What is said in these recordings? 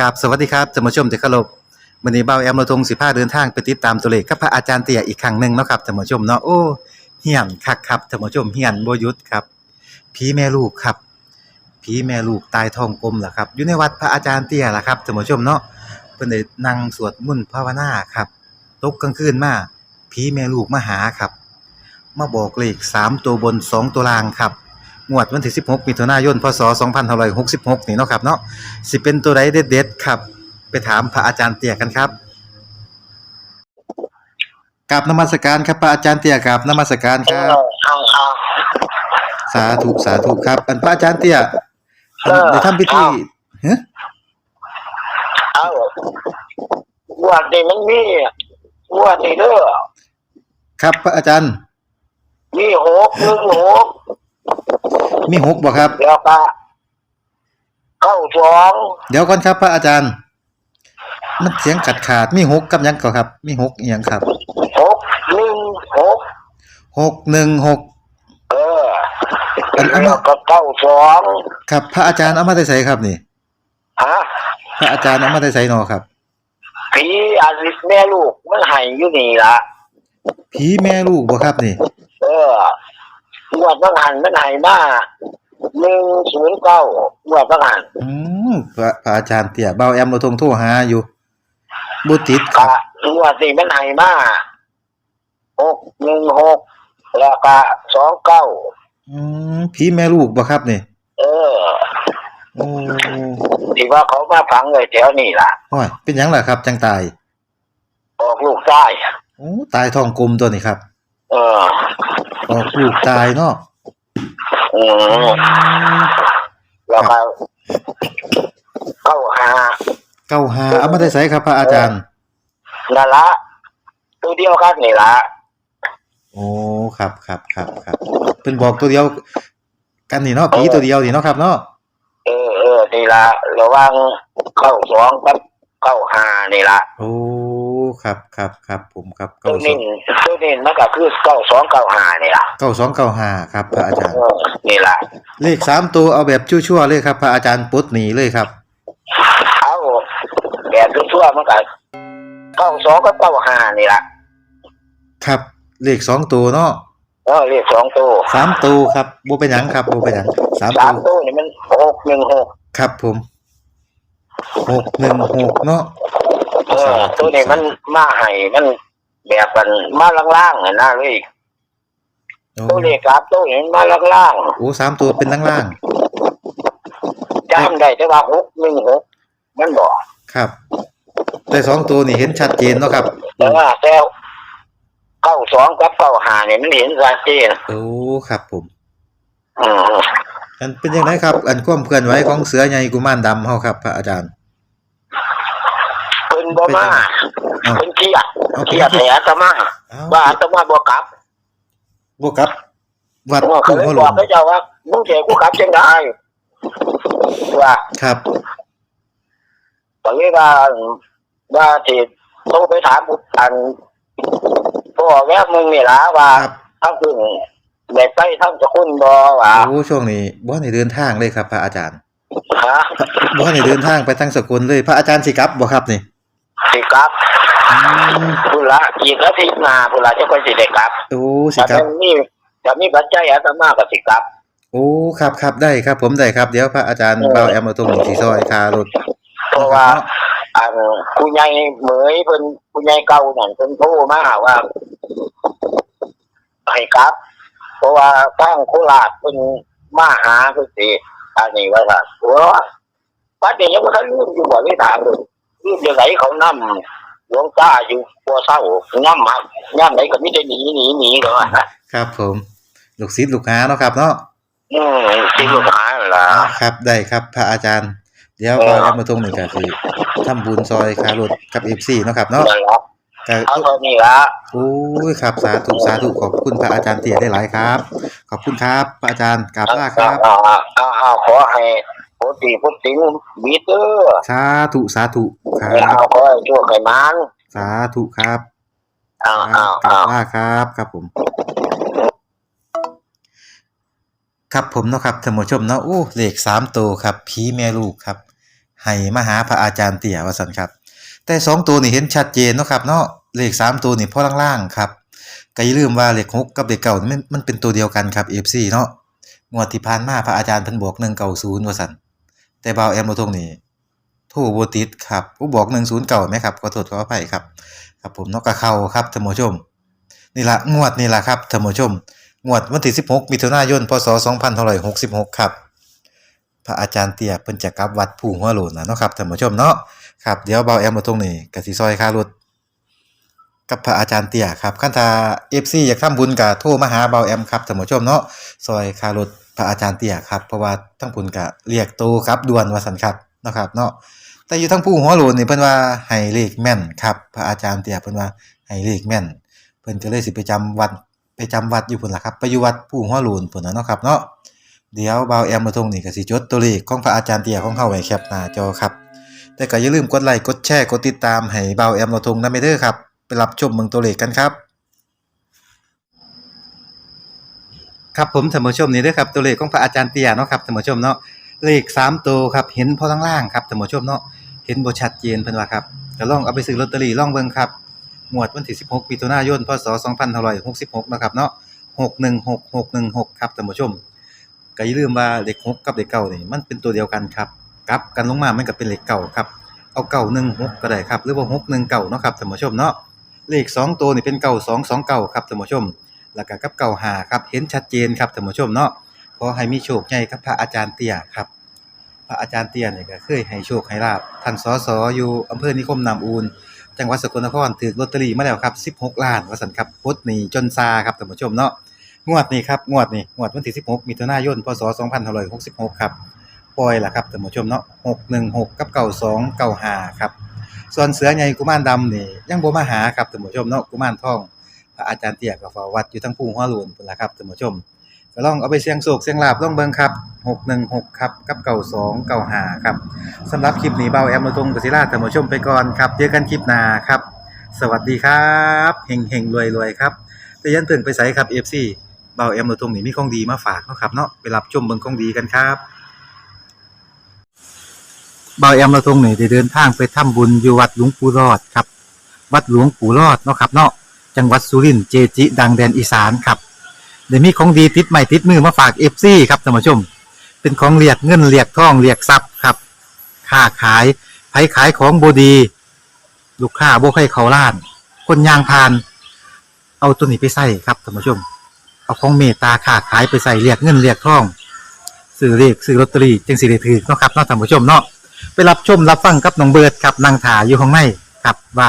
กับสวัสดีครับท่านผู้ชมที่เคารพวันนี้เบาแอมเราทง15เดินทางไปติดตามตัวเลขกับพระอาจารย์เตี่ยอีกครั้งหนึ่งเนาะครับท่านผู้ชมเนาะโอ้เฮียนคักครับท่านผู้ชมเฮียนบยุดครับผีแม่ลูกครับผีแม่ลูกตายทองกลมล่ะครับอยู่ในวัดพระอาจารย์เตี่ยล่ะครับท่านผู้ชมเนาะเพิ่นได้นั่งสวดมนต์ภาวนาครับตกกลางคืนมาผีแม่ลูกมาหาครับ มาบอกเลข3ตัวบน2ตัวล่างครับ งวดวันที่ 16มิถุนายนพศ2566 นี่เนาะครับเนาะสิเป็นตัวใดเด็ดๆครับ ไปถามพระอาจารย์เตี่ยกันครับกับนมัสการครับพระอาจารย์เตี่ยกับนมัสการครับเอาเอาสาธุสาธุครับอันพระอาจารย์เตี่ยอันเออได้ทำพิธีฮะเอางวดนี้มันมีงวดนี้เด้อครับพระอาจารย์ มีหกหนึ่งหก มีหกบ่ครับ แล้วก็เก้าสองเดี๋ยวก่อนครับ พระอาจารย์ มันเสียงขาดขาดๆมีหกกับหยังก่อครับ มีหกอีหยังครับหกหนึ่งหกหกหนึ่งหกเอออันอันแล้วก็เก้าสองครับ พระอาจารย์เอามาได้ใส่ครับนี่ ฮะพระอาจารย์เอามาได้ใส่นอครับ ผีอาริสแม่ลูกมันใหายอยู่นี่ละผีแม่ลูกบ่ครับนี่ เออ งวดต้องหันมันใหายมาหนึ่งศูนย์เก้างวดต้องหันอืมพระพระอาจารย์เตี่ยเบาแอมเราทงโทรหาอยู่บ่ติดคก็รับงวดนี้มันใหายมาหกหนึ่งหกแล้วก็สองเก้าอืมผีแม่ลูกบ่ครับนี่เออโอ้ที่ว่าเขามาฝังเลยแถวนี่ล่ะโอ้ยเป็นหยังล่ะครับ จังตายออกลูกได้โอ้ตายท้องกลมตัวนี้ครับ เออออกลูกตายเนาะอืมแล้วก็เข้าหาเก้าหาเอามาได้ใส่ครับพระอาจารย์นั่นละตัวเดียวกันนี่ละโอ้ครับครับครับครับเพิ่นบอกตัวเดียว กันนี่เนาะผีตัวเดียวนี่เนาะครับเนาะเออเออนี่ละระหวังเข้าสองกับเข้าหานี่ละโอ้ ครับครับครับผมครับตัเก้าวสอนี้งตัวนี้มันก็คือเข้าสองเข้าหานี่ละเก้าสองเก้าห้าครับพระอาจารย์เออนี่ละเลขสามตัวเอาแบบชั่วๆเลยครับ พระอาจารย์ปลดหนีเลยครับ เอาแบบทั่วๆมันก็เข้าสองกับเข้าหานี่ละครับ เลขสองตัวเนาะเออเรียกสองตัวสามตัวครับโบเป็นหยังครับโบเป็นหยังสามสาตัมวตัวนี่มันหกหนึ่งหกครับผมหกหนึ่งหกเนาะเออตัวนี้มันมาให้มันแบบมันมาล่างๆน่ะนะเลยโอ้ตัวเลขครับตัวนี้มันมาล่างโอ้สามตัวเป็นล่างๆจำได้แต่ว่าหกหนึ่งหกมันบอกๆครับแต่สองตัวนี่เห็นชัดเจนเนาะครับ แต่ว่าแต่เก้าสองกับเก้าหาเนี่ยมันเห็นชัดเจนโอ้ครับผมอืมอันเป็นยังไงครับ อันความเคลื่อนไหวของเสือใหญ่กุมารดำเฮาครับพระอาจารย์เพิ่ นบ่มาเอ้าเพิ่นเครียดเอาเครียดแหอาตมาเอ้า ว่าอาตมาบ่กลับบวกกับวัดผมก็ผู้เลยหัวหลบอกงให้เจ้าว่ามึงเสียกูกลับจังได้ว่า ครับ ตอนนี้ว่าว่าที่โทรไปถามอันพ่อแม่มึงนี่ล่ะว่าครับ ทั้งพึ่งเด็กไปทั้งสกุลบ่ว่าโอ้ช่วงนี้บ่ให้เดินทางเลยครับ พระอาจารย์ฮะบ่ให้เดินทางไปทั้งสกุลเลย พระอาจารย์สิกลับบ่ครับนี่ สิกลับอืมพุ่นละอีกอาทิตย์หน้าพุ่นละจะค่อยสิได้กลับโอ้สิแต่กลับถ้ามีถ้ามีปัจจัยอาตมาก็สิกลับ โอ้ครับครับได้ครับ ผมได้ครับเดี๋ยวพระอาจารย์เออเบาแอมเอาตรงสีซอยคารถเพราะว่าอันผู้ใหญ่เหมยเพิ่นผู้ใหญ่เก่านั่นเพิ่นโทรมาว่าให้กลับ เพราะว่าทางโคราชเพิ่นมาหาเพิ่นสิอันนี้ว่าว่าโอ้ปัดนี้ยังบ่ทันลืมอยู่บ่ได้ถามเลย ลืมจังไดเขานำหลวงตาอยู่ปัวเศร้านำมายามไหนก็มีแต่หนีหนีหนีเด้อว่าครับผม ลูกศิษย์ลูกหาเนาะครับเนาะอืมสิลูกหานั่นล่ะอ๋อครับ ได้ครับ พระอาจารย์ เดี๋ยวเออเบาแอมเอาตรงนี่ก็คือทำบุญซอยคารถกับ FC เนาะครับเนาะนั่นล่ะก็เอาเท่านี้ละโอ้ยครับสาธุสาธุขอบคุณพระอาจารย์เตี่ยได้หลายครับ ขอบคุณครับ พระอาจารย์กราบลาครับอ่าอ่าอ่าขอให้ พุทธิพุทธิงมีเตอร์สาธุสาธุครัเอาบขอให้ช่วยให้มันสาธุครับอ้าวครัอ้าบวกราอ้าบวลาครับครับผมครับผมเนาะครับท่านผู้ชมเนาะโอ้เลขสามตัวครับผีแม่ลูกครับให้มาหาพระอาจารย์เตี่ยว่าซั่นครับ แต่สองตัวนี่เห็นชัดเจนเนาะครับเนาะเลขสามตัวนี่พอล่างๆครับก็อย่าลืมว่าเลขหกกับเลขเก้านี่มันมันเป็นตัวเดียวกันครับ FC เนาะงวดที่ผ่านมาพระอาจารย์เพิ่นบอก190ว่าซั่น แต่บาแอมบ่ทงนี่โทรบ่ติดครับผู้บอก109ไหมครับขอโทษขออภัยครับ ครับผมเนาะก็เข้าครับท่านผู้ชม นี่ละงวดนี่ละครับท่านผู้ชม งวดวันที่ 16 มิถุนายน พศ 2566 ครับ พระอาจารย์เตียเพิ่นจะกลับวัดผู้หัวโลนนะเนาะครับท่านผู้ชมเนาะครับเดี๋ยวเบาแอมมาตรงนี้ก็สิซอยคารถกับพระอาจารย์เตียครับคันถ้า FC อยากทำบุญก็โทรมาหาเบาแอมครับท่านผู้ชมเนาะซอยคารถ พระอาจารย์เตี้ยครับเพราะว่าทั้งบุญก็เรียกโตครับด่วนว่าซั่นครับนะครับเนาะแต่อยู่ทั้งผู้หัวโลนนี่เพิ่นว่าให้เลขแม่นครับพระอาจารย์เตี้ยเพิ่นว่าให้เลขแม่น เพิ่นก็เลยสิไปจำวัดไปจำวัดอยู่พุ่นล่ะครับไปอยู่วัดผู้หัวโลนพุ่นน่ะเนาะครับเนาะเดี๋ยวบาวแอมมาตรงนี้ก็สิจดตัวเลขของพระอาจารย์เตี้ยของเฮาไว้แคปหน้าจอครับ แต่ก็อย่าลืมกดไลค์กดแชร์กดติดตามให้บาวแอมมาตรงนำไปเด้อครับไปรับชมเมืองตัวเลขกันครับ ครับผมท่านผู้ชมนี่ด้อครับตัวเลขของพระอาจารย์เตียเนาะครับท่านผู้ชมเนาะเลข3ตัวครับเห็นพอล่างๆครับท่านผู้ชมเนาะเห็นบ่ชัดเจนเพิ่นว่าครับก็ลองเอาไปซื้อลอตเตอรี่ลองเบิ่งครับงวดวันที่ 16มิถุนายนพศ2566เนาะครับเนาะ616616ครับท่านผู้ชมก็อย่าลืมว่าเลข6กับเลขเก้านี่มันเป็นตัวเดียวกันครับกลับกันลงมามันก็เป็นเลขเก้าครับเอาเก้าหนึ่งหกก็ได้ครับหรือว่าหกหนึ่งเก้าเนาะครับท่านผู้ชมเนาะเลขสองตัวนี่เป็นเก้าสองสองเก้าครับท่านผู้ชม แล้วก็กับเก้าหาครับเห็นชัดเจนครับท่านผู้ชมเนาะขอให้มีโชคใหญ่กับพระอาจารย์เตี้ยครับ พระอาจารย์เตี้ยเนี่ยก็เคยให้โชคให้ลาบท่านสสอยู่อำเภอนิคมนามอูนจังหวัดสกลนครถือลอตเตอรี่มาแล้วครับ 16 ล้านว่าสันครับปลดหนี้จนซาครับท่านผู้ชมเนาะงวดนี้ครับงวดนี้งวดวันที่ 16มิถุนายนพศ2566ครับปล่อยล่ะครับท่านผู้ชมเนาะ616 กับ92 95ครับส่วนเสือใหญ่กุมารดำนี่ยังบ่มาหาครับท่านผู้ชมเนาะกุมารทอง อาจารย์เตียก็เฝ้าวัดอยู่ทั้งภูหัวโลนพุ่นล่ะครับท่านผู้ชมก็ลองเอาไปเสี่ยงโชคเสี่ยงลาบลองเบิ่งครับ 616 ครับ กับ92 95ครับสำหรับคลิปนี้เบาแอมมาตรงกศิราท่านผู้ชมไปก่อนครับเจอกันคลิปหน้าครับ สวัสดีครับเฮงๆรวยๆครับแต่ยันเพิ่งไปใส่ครับ FC เบาแอมมาตรงนี้มีของดีมาฝากเนาะครับเนาะไปรับชมเบิ่งของดีกันครับเบาแอมมาตรงนี้ได้เดินทางไปทำบุญอยู่วัดหลวงปู่รอดครับ วัดหลวงปู่รอดเนาะครับเนาะ จังหวัดสุรินทร์เจจิ ดังแดนอีสานครับเดี๋ยวมีของดีติดใหม่ติดมือมาฝาก FC ครับท่านผู้ชม เป็นของเรียกเงินเรียกทองเรียกทรัพย์ครับค้าขายไผขายของบดี ลูกค้าบ่ให้เขาล้าน คนยางพาน เอาตัวนี้ไปใส่ครับท่านผู้ชม เอาของเมตตาค้าขายไปใส่เรียกเงินเรียกทองซื้อเรียกซื้อลอตเตอรี่จึงสิได้ถือเนาะครับเนาะท่านผู้ชมเนาะไปรับชมรับฟังกับน้องเบิร์ดครับนางถาอยู่ข้างในครับว่า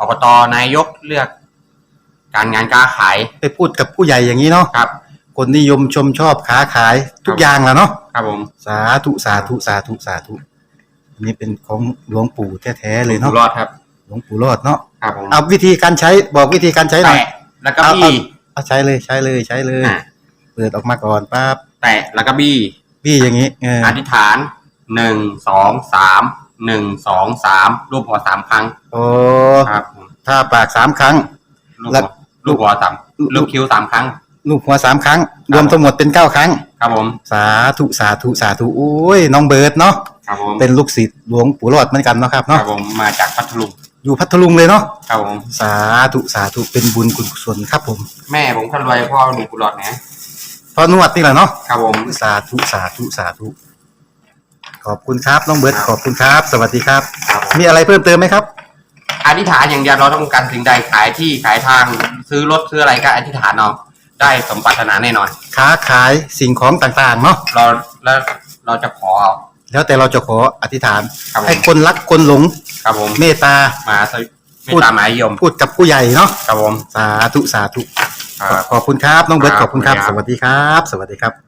อบตนายกเลือก การงานการขายไปพูดกับผู้ใหญ่อย่างนี้เนาะครับ คนนิยมชมชอบค้าขายทุกอย่างแหล้วเนาะครับผมสาธุสาธุสาธุสาธุอันนี้เป็นของหลวงปู่แท้ๆเลยอเนาะยู่รอดครับหลวงปู่รอดเนาะครับผมเอาวิธีการใช้บอกวิธีการใช้หน่อยแตะแล้วก็เอาบี้ เอาใช้เลยใช้เลยใช้เลย อะ เปิดออกมาก่อนปั๊บแตะแล้วก็บี้พี่อย่างนี้เอออธิษฐานหนึ่งสองสาม หนึ่งสองสามรูปหัวสามครั้งโอ้ครับผมถ้าปากสามครั้งลูกแล้หัววลูกหัวสามลูกคิ้วสามครั้ง ลูกหัวสามครั้ง รวมทั้งหมดเป็นเก้าครั้ง ครับผมสาธุสาธุสาธุโอ้ยน้องเบิร์ดเนาะครับผมเป็นลูกศิษย์หลวงปู่รอดเหมือนกันเนาะครับครัเนาะบผมมาจากพัทลุงอยู่พัทลุงเลยเนาะครับผมสาธุสาธุเป็นบุญคุณกุศลครับผมแม่ผมคนรวยพ่อหนุ่มกุหลาบนะพอนวดนี่แหละเนาะครับผม สาธุสาธุสาธุ ขอบคุณครับน้องเบิร์ดขอบคุณครับ สวัสดีครับ ครับผม มีอะไรเพิ่มเติมไหมครับ อธิษฐานอย่างเดียวเราต้องการสิ่งใดขายที่ขายทางซื้อรถซื้ออะไรก็อธิษฐานเอาได้สมปรารถนาแน่นอน ค้าขายสิ่งของต่างๆเนาะเราแล้วเราจะขอเอา แล้วแต่เราจะขออธิษฐาน ครับผม ให้คนรักคนหลงครับผมเมตตา มาสวิไม่ตามหมายยมพูดกับผู้ใหญ่เนาะครับผมสาธุสาธุ ครับ ขอบคุณครับ น้องเบิร์ตคขรับอบคุณครับขอบสคุณครับวัสดีครับ สวัสดีครับ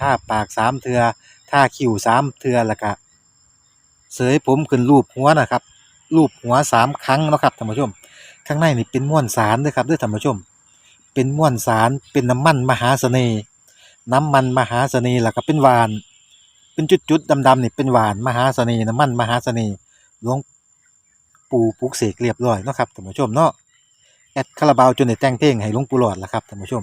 ท่าปากสามเทือท่าคิ้วสามเทือแล้วก็เสยผมขึ้นรูปหัวนะครับ รูปหัวสามครั้งนะครับท่านผู้ชม ข้างในนี่เป็นม้วนสารด้อครับด้อท่านผู้ชม เป็นม้วนสารเป็นน้ำมันมหาเสน่ห์น้ำมันมหาเสน่ห์แล้วก็เป็นหวาน เป็นจุดๆดำๆนี่เป็นหวานมหาเสน่ห์น้ำมันมหาเสน่ห์หลวงปู่ปลุกเสกเรียบร้อยนะครับท่านผู้ชมเนาะแอดคาราบาวจนได้แต่งเพลงให้หลวงปู่หลอดแล้วครับท่านผู้ชม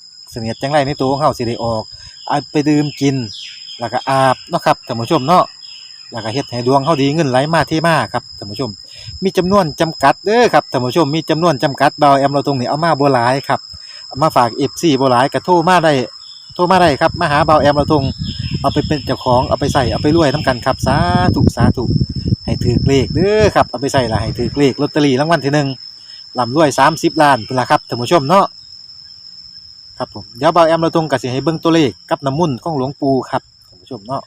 เสนียดจังไรในตัวของเฮาสิได้ออกเอาไปดื่มกิน แล้วก็อาบเนาะครับท่านผู้ชมเนาะแล้วก็เฮ็ดให้ดวงเฮาดีเงินไหลมาเทมาครับท่านผู้ชม มีจำนวนจำกัดเด้อครับท่านผู้ชมมีจำนวนจำกัดเบาแอมเราตรงนี้เอามาบ่หลายครับเอามาฝาก FC บ่หลายก็โทรมาได้โทรมาได้ครับมาหาเบาแอมเราทงเอาไปเป็นเจ้าของเอาไปใส่เอาไปรวยน้ำกันครับสาธุสาธุให้ถือเลขเด้อครับเอาไปใส่ละให้ถือเลขลอตเตอรี่รางวัลที่หนึ่งลำรวยสามสิบล้านพุ่นละครับท่านผู้ชมเนาะ ครับผมเดี๋ยวเบาแอมเราทงกับสิให้เบิ่งตัวเลขกับน้ำมุ่นต์ของหลวงปู่ครับท่านผู้ชมเนาะ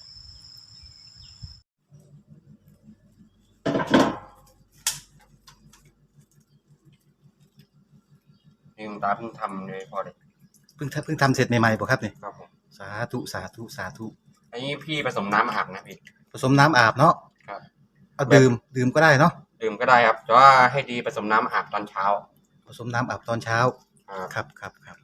นี่หลวงตาเพิ่งทำเลยพอเลยเพิ่งทำเพิ่งทำเสร็จใหม่ๆบ่ครับเนี่ยครับผมสาธุสาธุสาธุอันนี้พี่ผสมน้ำอาบนะพี่ ผสมน้ำอาบเนาะครับเอาดื่มดื่มก็ได้เนาะดื่มก็ได้ครับแต่ว่าให้ดีผสมน้ำอาบตอนเช้า ผสมน้ำอาบตอนเช้าครับครับครับครับ